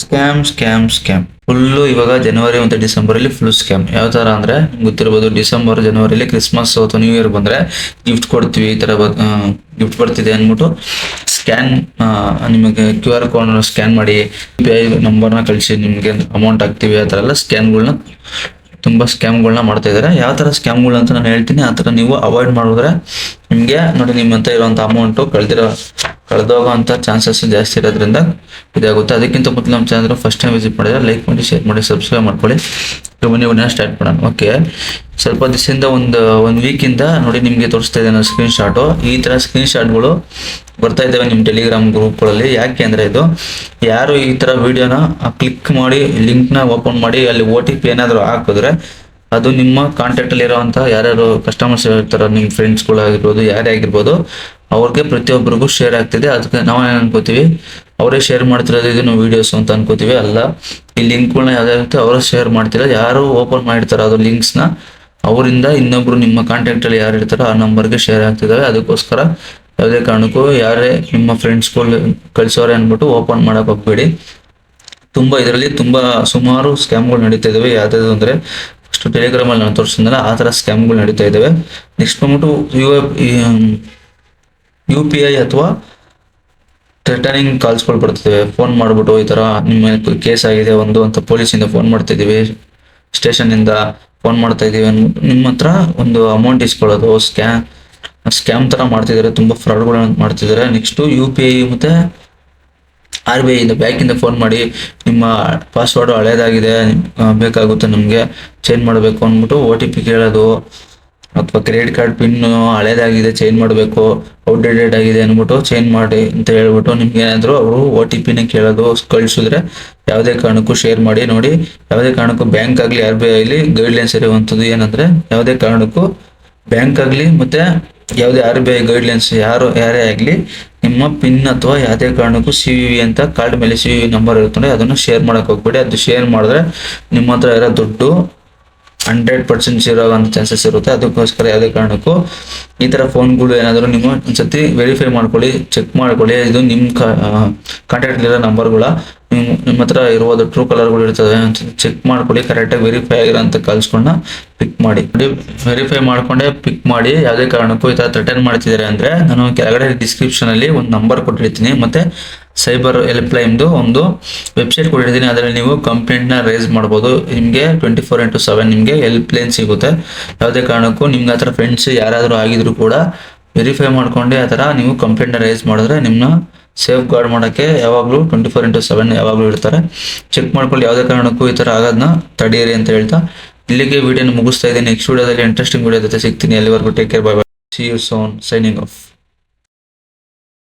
Scam scam scam full ಇವಾಗ ಜನವರಿ ಮತ್ತು ಡಿಸೆಂಬರಲ್ಲಿ full scam ಯಾವ ಥರ ಅಂದರೆ ಗೊತ್ತಿರ್ಬೋದು ಡಿಸೆಂಬರ್ ಜನವರಿಯಲ್ಲಿ ಕ್ರಿಸ್ಮಸ್ ಅಥವಾ ನ್ಯೂ ಇಯರ್ ಬಂದರೆ ಗಿಫ್ಟ್ ಕೊಡ್ತೀವಿ, ಈ ಥರ ಗಿಫ್ಟ್ ಬರ್ತಿದೆ ಅಂದ್ಬಿಟ್ಟು ಸ್ಕ್ಯಾನ್ ನಿಮಗೆ ಕ್ಯೂ ಆರ್ ಕೋಡ್ ಸ್ಕ್ಯಾನ್ ಮಾಡಿ ಯು ಪಿ ಐ ನಂಬರ್ನ ಕಳಿಸಿ, ನಿಮಗೆ ಅಮೌಂಟ್ ಹಾಕ್ತೀವಿ, ಆ ಥರ ಎಲ್ಲ ಸ್ಕ್ಯಾನ್ಗಳನ್ನ ತುಂಬ ಸ್ಕ್ಯಾಮ್ಗಳನ್ನ ಮಾಡ್ತಾ ಇದ್ದಾರೆ ಯಾವ ಥರ ಸ್ಕ್ಯಾಮ್ಗಳು ಅಂತ ನಾನು ಹೇಳ್ತೀನಿ, ಆ ಥರ ನೀವು ಅವಾಯ್ಡ್ ಮಾಡಿದ್ರೆ ನಿಮಗೆ ನೋಡಿ ನಿಮ್ಮಂತ ಇರುವಂಥ ಅಮೌಂಟು ಕಳೆದಿರೋ ಕಳೆದೋಗೋಂಥ ಚಾನ್ಸಸ್ ಜಾಸ್ತಿ ಇರೋದ್ರಿಂದ ಇದಾಗುತ್ತೆ. ಅದಕ್ಕಿಂತ ಮೊದಲು ನಮ್ಮ ಚಾನಲ್ ಫಸ್ಟ್ ಟೈಮ್ ವಿಸಿಟ್ ಮಾಡಿದ್ರೆ ಲೈಕ್ ಮಾಡಿ ಶೇರ್ ಮಾಡಿ ಸಬ್ಸ್ಕ್ರೈಬ್ ಮಾಡ್ಕೊಳ್ಳಿ. ನೀವು ಸ್ಟಾರ್ಟ್ ಮಾಡೋಣ. ಓಕೆ ಸ್ವಲ್ಪ ದಿವಸದಿಂದ ಒಂದು ಒಂದು ವೀಕಿಂದ ನೋಡಿ ನಿಮಗೆ ತೋರಿಸ್ತಾ ಇದ್ದೇನೆ ಸ್ಕ್ರೀನ್ ಶಾಟು ಈ ಥರ ಸ್ಕ್ರೀನ್ ಶಾಟ್ಗಳು ಬರ್ತಾ ಇದ್ದಾವೆ ನಿಮ್ಮ ಟೆಲಿಗ್ರಾಮ್ ಗ್ರೂಪ್ಗಳಲ್ಲಿ ಯಾಕೆ ಅಂದರೆ ಇದು ಯಾರು ಈ ಥರ ವಿಡಿಯೋನ ಕ್ಲಿಕ್ ಮಾಡಿ ಲಿಂಕ್ನ ಓಪನ್ ಮಾಡಿ, ಅಲ್ಲಿ ಓ ಟಿ ಪಿ ಏನಾದರೂ ಹಾಕಿದ್ರೆ ಅದು ನಿಮ್ಮ ಕಾಂಟ್ಯಾಕ್ಟಲ್ಲಿ ಇರೋವಂಥ ಯಾರ್ಯಾರು ಕಸ್ಟಮರ್ಸ್ ಇರ್ತಾರೋ ನಿಮ್ಮ ಫ್ರೆಂಡ್ಸ್ಗಳಾಗಿರ್ಬೋದು ಯಾರೇ ಆಗಿರ್ಬೋದು, ಅವ್ರಿಗೆ ಪ್ರತಿಯೊಬ್ಬರಿಗೂ ಶೇರ್ ಆಗ್ತಿದೆ. ಅದಕ್ಕೆ ಏನು ಅನ್ಕೋತೀವಿ, ಅವರೇ ಶೇರ್ ಮಾಡ್ತಿರೋದು ಇದನ್ನು ವಿಡಿಯೋಸ್ ಅಂತ ಅನ್ಕೋತೀವಿ ಅಲ್ಲ. ಈ ಲಿಂಕ್ಗಳನ್ನ ಯಾವ್ದಾಗುತ್ತೆ ಅವರೇ ಶೇರ್ ಮಾಡ್ತಿರ ಯಾರು ಓಪನ್ ಮಾಡಿರ್ತಾರ ಅದು ನ, ಅವರಿಂದ ಇನ್ನೊಬ್ರು ನಿಮ್ಮ ಕಾಂಟ್ಯಾಕ್ಟಲ್ಲಿ ಯಾರು ಇರ್ತಾರೋ ಆ ನಂಬರ್ಗೆ ಶೇರ್ ಆಗ್ತಿದ್ದಾವೆ ಅದಕ್ಕೋಸ್ಕರ ಯಾವುದೇ ಕಾರಣಕ್ಕೂ ಯಾರೇ ನಿಮ್ಮ ಫ್ರೆಂಡ್ಸ್ಗಳು ಕಳಿಸೋರೆ ಅಂದ್ಬಿಟ್ಟು ಓಪನ್ ಮಾಡಕ್ ಹೋಗ್ಬೇಡಿ. ತುಂಬಾ ಇದರಲ್ಲಿ ತುಂಬಾ ಸುಮಾರು ಸ್ಕ್ಯಾಮ್ಗಳು ನಡೀತಾ ಇದಾವೆ. ಯಾವ್ದಾದ್ರು ಅಂದರೆ ಫಸ್ಟ್ ಟೆಲಿಗ್ರಾಮಲ್ಲಿ ನಾನು ತೋರಿಸಿದ್ನಲ್ಲ, ಆ ಥರ ಸ್ಕ್ಯಾಮ್ಗಳು ನಡೀತಾ ಇದ್ದಾವೆ. ನೆಕ್ಸ್ಟ್ ಬಂದ್ಬಿಟ್ಟು ಯು ಯು ಪಿ ಐ ಅಥವಾ ಥ್ರೆಟನಿಂಗ್ ಕಾಲ್ಸ್ಗಳು ಬರ್ತಿದ್ದಾವೆ. ಫೋನ್ ಮಾಡಿಬಿಟ್ಟು ಈ ಥರ ನಿಮ್ಮ ಕೇಸ್ ಆಗಿದೆ, ಒಂದು ಅಂತ ಪೊಲೀಸಿಂದ ಫೋನ್ ಮಾಡ್ತಿದ್ದೀವಿ ಸ್ಟೇಷನಿಂದ ಫೋನ್ ಮಾಡ್ತಾ ಇದ್ದೀವಿ ನಿಮ್ಮ ಹತ್ರ ಒಂದು ಅಮೌಂಟ್ ಇಸ್ಕೊಳ್ಳೋದು ಸ್ಕ್ಯಾಮ್ ಸ್ಕ್ಯಾಮ್ ಥರ ಮಾಡ್ತಿದ್ದಾರೆ, ತುಂಬ ಫ್ರಾಡ್ಗಳನ್ನ ಮಾಡ್ತಿದ್ದಾರೆ. ನೆಕ್ಸ್ಟು ಯು ಪಿ ಐ ಮತ್ತು ಆರ್ ಬಿ ಐಯಿಂದ ಬ್ಯಾಂಕಿಂದ ಫೋನ್ ಮಾಡಿ, ನಿಮ್ಮ ಪಾಸ್ವರ್ಡ್ ಹಳೇದಾಗಿದೆ ಬೇಕಾಗುತ್ತೆ ನಮಗೆ ಚೇಂಜ್ ಮಾಡಬೇಕು ಅಂದ್ಬಿಟ್ಟು ಒ ಟಿ ಪಿ ಕೇಳೋದು, ಅಥವಾ ಕ್ರೆಡಿಟ್ ಕಾರ್ಡ್ ಪಿನ್ ಹಳೇದಾಗಿದೆ ಚೇಂಜ್ ಮಾಡಬೇಕು ಔಟ್ಡೇಟೆಡ್ ಆಗಿದೆ ಅಂದ್ಬಿಟ್ಟು ಚೇಂಜ್ ಮಾಡಿ ಅಂತ ಹೇಳ್ಬಿಟ್ಟು ನಿಮ್ಗೆ ಏನಾದರೂ ಅವರು ಒ ಟಿ ಪಿನ ಕೇಳೋದು, ಕಳಿಸಿದ್ರೆ ಯಾವುದೇ ಕಾರಣಕ್ಕೂ ಶೇರ್ ಮಾಡಿ, ನೋಡಿ, ಯಾವುದೇ ಕಾರಣಕ್ಕೂ ಬ್ಯಾಂಕ್ ಆಗಲಿ, ಆರ್ ಬಿ ಐಲಿ ಗೈಡ್ಲೈನ್ಸ್ ಇರುವಂಥದ್ದು ಏನಂದರೆ, ಯಾವುದೇ ಕಾರಣಕ್ಕೂ ಬ್ಯಾಂಕ್ ಆಗಲಿ ಮತ್ತೆ ಯಾವುದೇ ಆರ್ ಬಿ ಐ ಗೈಡ್ಲೈನ್ಸ್ ಯಾರು, ಯಾರೇ ಆಗಲಿ ನಿಮ್ಮ ಪಿನ್ ಅಥವಾ ಯಾವುದೇ ಕಾರಣಕ್ಕೂ ಸಿ ವಿ ಅಂತ ಕಾರ್ಡ್ ಮೇಲೆ ಸಿ ವಿ ನಂಬರ್ ಇರುತ್ತೆ ಅದನ್ನು ಶೇರ್ ಮಾಡೋಕೆ ಹೋಗ್ಬೇಡಿ. ಅದು ಶೇರ್ ಮಾಡಿದ್ರೆ ನಿಮ್ಮ ಹತ್ರ ಇರೋ ದುಡ್ಡು ಹಂಡ್ರೆಡ್ ಪರ್ಸೆಂಟ್ ಜೀರೋ ಚಾನ್ಸಸ್ ಇರುತ್ತೆ. ಅದಕ್ಕೋಸ್ಕರ ಯಾವುದೇ ಕಾರಣಕ್ಕೂ ಈ ಥರ ಫೋನ್ಗಳು ಏನಾದರೂ ನಿಮ್ಮ ಒಂದ್ಸತಿ ವೆರಿಫೈ ಮಾಡ್ಕೊಳ್ಳಿ ಚೆಕ್ ಮಾಡ್ಕೊಳ್ಳಿ. ಇದು ನಿಮ್ಮ ಕಾಂಟ್ಯಾಕ್ಟ್ಲಿರೋ ನಂಬರ್ಗಳ ನಿಮ್ಮ ಹತ್ರ ಇರುವುದು ಟ್ರೂ ಕಲರ್ಗಳು ಇರ್ತದೆ ಚೆಕ್ ಮಾಡ್ಕೊಳ್ಳಿ ಕರೆಕ್ಟಾಗಿ ವೆರಿಫೈ ಇರೋಂಥ ಕಳ್ಸ್ಕೊಂಡು ಪಿಕ್ ಮಾಡಿ. ವೆರಿಫೈ ಮಾಡ್ಕೊಂಡೆ ಪಿಕ್ ಮಾಡಿ, ಯಾವುದೇ ಕಾರಣಕ್ಕೂ ಈ ಥರ ರಿಟರ್ನ್ ಮಾಡ್ತಿದ್ದಾರೆ ಅಂದರೆ ನಾನು ಕೆಳಗಡೆ ಡಿಸ್ಕ್ರಿಪ್ಷನಲ್ಲಿ ಒಂದು ನಂಬರ್ ಕೊಟ್ಟಿರ್ತೀನಿ. ಮತ್ತು ಸೈಬರ್ ಹೆಲ್ಪ್ ಲೈನ್ದು ಒಂದು ವೆಬ್ಸೈಟ್ ಕೊಟ್ಟಿರ್ತೀನಿ. ಅದರಲ್ಲಿ ನೀವು ಕಂಪ್ಲೇಂಟ್ನ ರೈಸ್ ಮಾಡ್ಬೋದು. ನಿಮಗೆ ಟ್ವೆಂಟಿ ಫೋರ್ ಇಂಟು ಸೆವೆನ್ ನಿಮಗೆ ಹೆಲ್ಪ್ ಲೈನ್ ಸಿಗುತ್ತೆ. ಯಾವುದೇ ಕಾರಣಕ್ಕೂ ನಿಮ್ಗೆ ಹತ್ರ ಫ್ರೆಂಡ್ಸ್ ಯಾರಾದರೂ ಆಗಿದ್ರು ಕೂಡ ವೆರಿಫೈ ಮಾಡ್ಕೊಂಡು ಆ ಥರ ನೀವು ಕಂಪ್ಲೇಂಟ್ನ ರೈಸ್ ಮಾಡಿದ್ರೆ ನಿಮ್ಮನ್ನ ಸೇಫ್ ಗಾರ್ಡ್ ಮಾಡೋಕ್ಕೆ ಯಾವಾಗಲೂ ಟ್ವೆಂಟಿ ಫೋರ್ ಇಂಟು ಸೆವೆನ್ ಯಾವಾಗಲೂ ಇರ್ತಾರೆ. ಚೆಕ್ ಮಾಡ್ಕೊಳ್ಳಿ ಯಾವುದೇ ಕಾರಣಕ್ಕೂ ಈ ಥರ ಆಗೋದನ್ನ ತಡೆಯಿರಿ ಅಂತ ಹೇಳ್ತಾ. ಇಲ್ಲಿಗೆ ವಿಡಿಯೋನ ಮುಗಿಸ್ತಾ ಇದ್ದೀನಿ. ನೆಕ್ಸ್ಟ್ ವಿಡಿಯೋದಲ್ಲಿ ಇಂಟ್ರೆಸ್ಟಿಂಗ್ ವಿಡಿಯೋ ಜೊತೆ ಸಿಗ್ತೀನಿ. ಅಲ್ಲಿವರೆಗೂ take care bye bye see you soon signing off